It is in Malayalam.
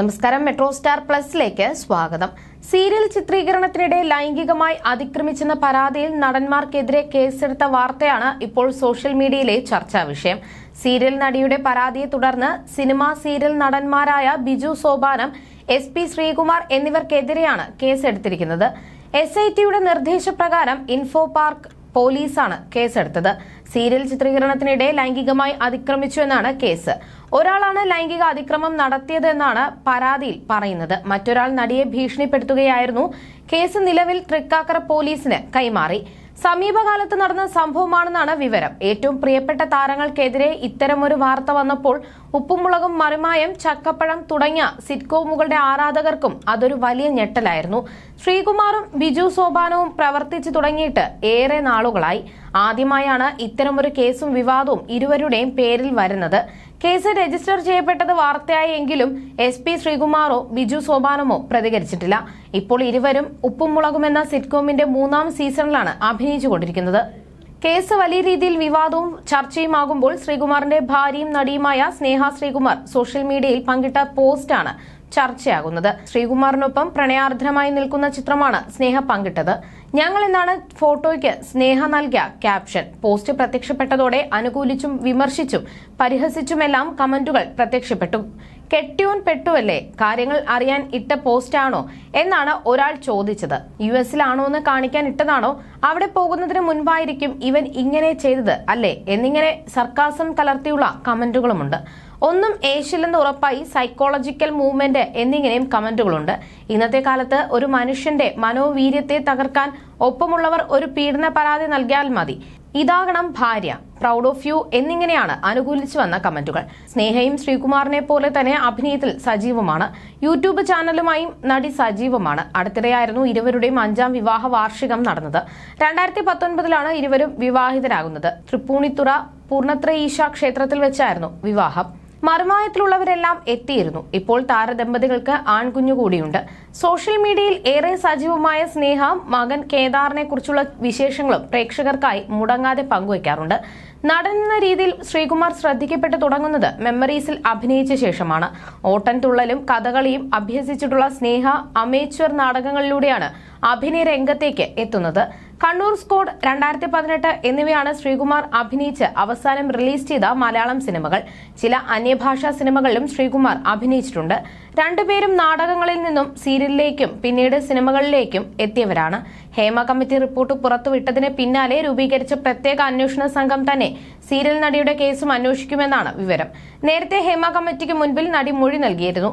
നമസ്കാരം. മെട്രോ സ്റ്റാർ പ്ലസിലേക്ക് സ്വാഗതം. സീരിയൽ ചിത്രീകരണത്തിനിടെ ലൈംഗികമായി അതിക്രമിച്ചെന്ന പരാതിയിൽ നടന്മാർക്കെതിരെ കേസെടുത്ത വാർത്തയാണ് ഇപ്പോൾ സോഷ്യൽ മീഡിയയിലെ ചർച്ചാ വിഷയം. സീരിയൽ നടിയുടെ പരാതിയെ തുടർന്ന് സിനിമാ സീരിയൽ നടന്മാരായ ബിജു സോപാനം എസ് പി ശ്രീകുമാർ എന്നിവർക്കെതിരെയാണ് കേസെടുത്തിരിക്കുന്നത്. എസ് ഐ ടിയുടെ നിർദ്ദേശപ്രകാരം ഇൻഫോ പാർക്ക് പോലീസാണ് കേസെടുത്തത്. സീരിയൽ ചിത്രീകരണത്തിനിടെ ലൈംഗികമായി അതിക്രമിച്ചു എന്നാണ് കേസ്. ഒരാളാണ് ലൈംഗിക അതിക്രമം നടത്തിയതെന്നാണ് പരാതിയിൽ പറയുന്നത്. മറ്റൊരാൾ നടിയെ ഭീഷണിപ്പെടുത്തുകയായിരുന്നു. കേസ് നിലവിൽ തൃക്കാക്കര പോലീസിന് കൈമാറി. സമീപകാലത്ത് നടന്ന സംഭവമാണെന്നാണ് വിവരം. ഏറ്റവും പ്രിയപ്പെട്ട താരങ്ങൾക്കെതിരെ ഇത്തരമൊരു വാർത്ത വന്നപ്പോൾ ഉപ്പുമുളകും മറിമായം ചക്കപ്പഴം തുടങ്ങിയ സിറ്റ്കോമുകളുടെ ആരാധകർക്കും അതൊരു വലിയ ഞെട്ടലായിരുന്നു. ശ്രീകുമാറും ബിജു സോപാനവും പ്രവർത്തിച്ചു തുടങ്ങിയിട്ട് ഏറെ നാളുകളായി. ആദ്യമായാണ് ഇത്തരമൊരു കേസും വിവാദവും ഇരുവരുടെയും പേരിൽ വരുന്നത്. കേസ് രജിസ്റ്റർ ചെയ്യപ്പെട്ടത് വാർത്തയായി എങ്കിലും എസ് പി ശ്രീകുമാറോ ബിജു സോപാനമോ പ്രതികരിച്ചിട്ടില്ല. ഇപ്പോൾ ഇരുവരും ഉപ്പും മുളകും എന്ന സിറ്റ്കോമിന്റെ മൂന്നാം സീസണിലാണ് അഭിനയിച്ചുകൊണ്ടിരിക്കുന്നത്. കേസ് വലിയ രീതിയിൽ വിവാദവും ചർച്ചയുമാകുമ്പോൾ ശ്രീകുമാറിന്റെ ഭാര്യയും നടിയുമായ സ്നേഹ ശ്രീകുമാർ സോഷ്യൽ മീഡിയയിൽ പങ്കിട്ട പോസ്റ്റാണ് ചർച്ചയാകുന്നത്. ശ്രീകുമാറിനൊപ്പം പ്രണയാർദ്രമായി നിൽക്കുന്ന ചിത്രമാണ് സ്നേഹ പങ്കിട്ടത്. ഞങ്ങൾ എന്നാണ് ഫോട്ടോയ്ക്ക് സ്നേഹ നൽകിയ ക്യാപ്ഷൻ. പോസ്റ്റ് പ്രത്യക്ഷപ്പെട്ടതോടെ അനുകൂലിച്ചും വിമർശിച്ചും പരിഹസിച്ചുമെല്ലാം കമന്റുകൾ പ്രത്യക്ഷപ്പെട്ടു. കെട്ടിയോൻ പെട്ടുവല്ലേ? കാര്യങ്ങൾ അറിയാൻ ഇട്ട പോസ്റ്റാണോ എന്നാണ് ഒരാൾ ചോദിച്ചത്. യു എസിലാണോ എന്ന് കാണിക്കാൻ ഇട്ടതാണോ? അവിടെ പോകുന്നതിന് മുൻപായിരിക്കും ഇവൻ ഇങ്ങനെ ചെയ്തത് അല്ലേ? എന്നിങ്ങനെ സർക്കാസം കലർത്തിയുള്ള കമന്റുകളുമുണ്ട്. ഒന്നും ഏഷ്യല്ലെന്ന് ഉറപ്പായി സൈക്കോളജിക്കൽ മൂവ്മെന്റ് എന്നിങ്ങനെയും കമന്റുകളുണ്ട്. ഇന്നത്തെ കാലത്ത് ഒരു മനുഷ്യന്റെ മനോവീര്യത്തെ തകർക്കാൻ ഒപ്പമുള്ളവർ ഒരു പീഡന പരാതി നൽകിയാൽ മതി. ഇതാകണം ഭാര്യ. പ്രൗഡ് ഓഫ് യു എന്നിങ്ങനെയാണ് അനുകൂലിച്ചു വന്ന കമന്റുകൾ. സ്നേഹയും ശ്രീകുമാറിനെ പോലെ തന്നെ അഭിനയത്തിൽ സജീവമാണ്. യൂട്യൂബ് ചാനലുമായും നടി സജീവമാണ്. അടുത്തിടെയായിരുന്നു ഇരുവരുടെയും അഞ്ചാം വിവാഹ വാർഷികം നടന്നത്. രണ്ടായിരത്തി പത്തൊൻപതിലാണ് ഇരുവരും വിവാഹിതരാകുന്നത്. തൃപ്പൂണിത്തുറ പൂർണത്ര ഈശ ക്ഷേത്രത്തിൽ വെച്ചായിരുന്നു വിവാഹം. മറുമായത്തിലുള്ളവരെല്ലാം എത്തിയിരുന്നു. ഇപ്പോൾ താരദമ്പതികൾക്ക് ആൺകുഞ്ഞു കൂടിയുണ്ട് സോഷ്യൽ മീഡിയയിൽ ഏറെ സജീവമായ സ്നേഹ മകൻ കേദാറിനെ കുറിച്ചുള്ള വിശേഷങ്ങളും പ്രേക്ഷകർക്കായി മുടങ്ങാതെ പങ്കുവയ്ക്കാറുണ്ട്. നടൻ എന്ന രീതിയിൽ ശ്രീകുമാർ ശ്രദ്ധിക്കപ്പെട്ടു തുടങ്ങുന്നത് മെമ്മറീസിൽ അഭിനയിച്ച ശേഷമാണ്. ഓട്ടൻ തുള്ളലും കഥകളിയും അഭ്യസിച്ചിട്ടുള്ള സ്നേഹ അമേച്വർ നാടകങ്ങളിലൂടെയാണ് അഭിനയ രംഗത്തേക്ക് എത്തുന്നത്. കണ്ണൂർ സ്കോഡ് രണ്ടായിരത്തി പതിനെട്ട് എന്നിവയാണ് ശ്രീകുമാർ അഭിനയിച്ച് അവസാനം റിലീസ് ചെയ്ത മലയാളം സിനിമകൾ. ചില അന്യഭാഷാ സിനിമകളിലും ശ്രീകുമാർ അഭിനയിച്ചിട്ടുണ്ട്. രണ്ടുപേരും നാടകങ്ങളിൽ നിന്നും സീരിയലിലേക്കും പിന്നീട് സിനിമകളിലേക്കും എത്തിയവരാണ്. ഹേമ കമ്മിറ്റി റിപ്പോർട്ട് പുറത്തുവിട്ടതിന് പിന്നാലെ രൂപീകരിച്ച പ്രത്യേക അന്വേഷണ സംഘം തന്നെ സീരിയൽ നടിയുടെ കേസും അന്വേഷിക്കുമെന്നാണ് വിവരം. നേരത്തെ ഹേമ കമ്മിറ്റിക്ക് മുൻപിൽ നടി മൊഴി നൽകിയിരുന്നു.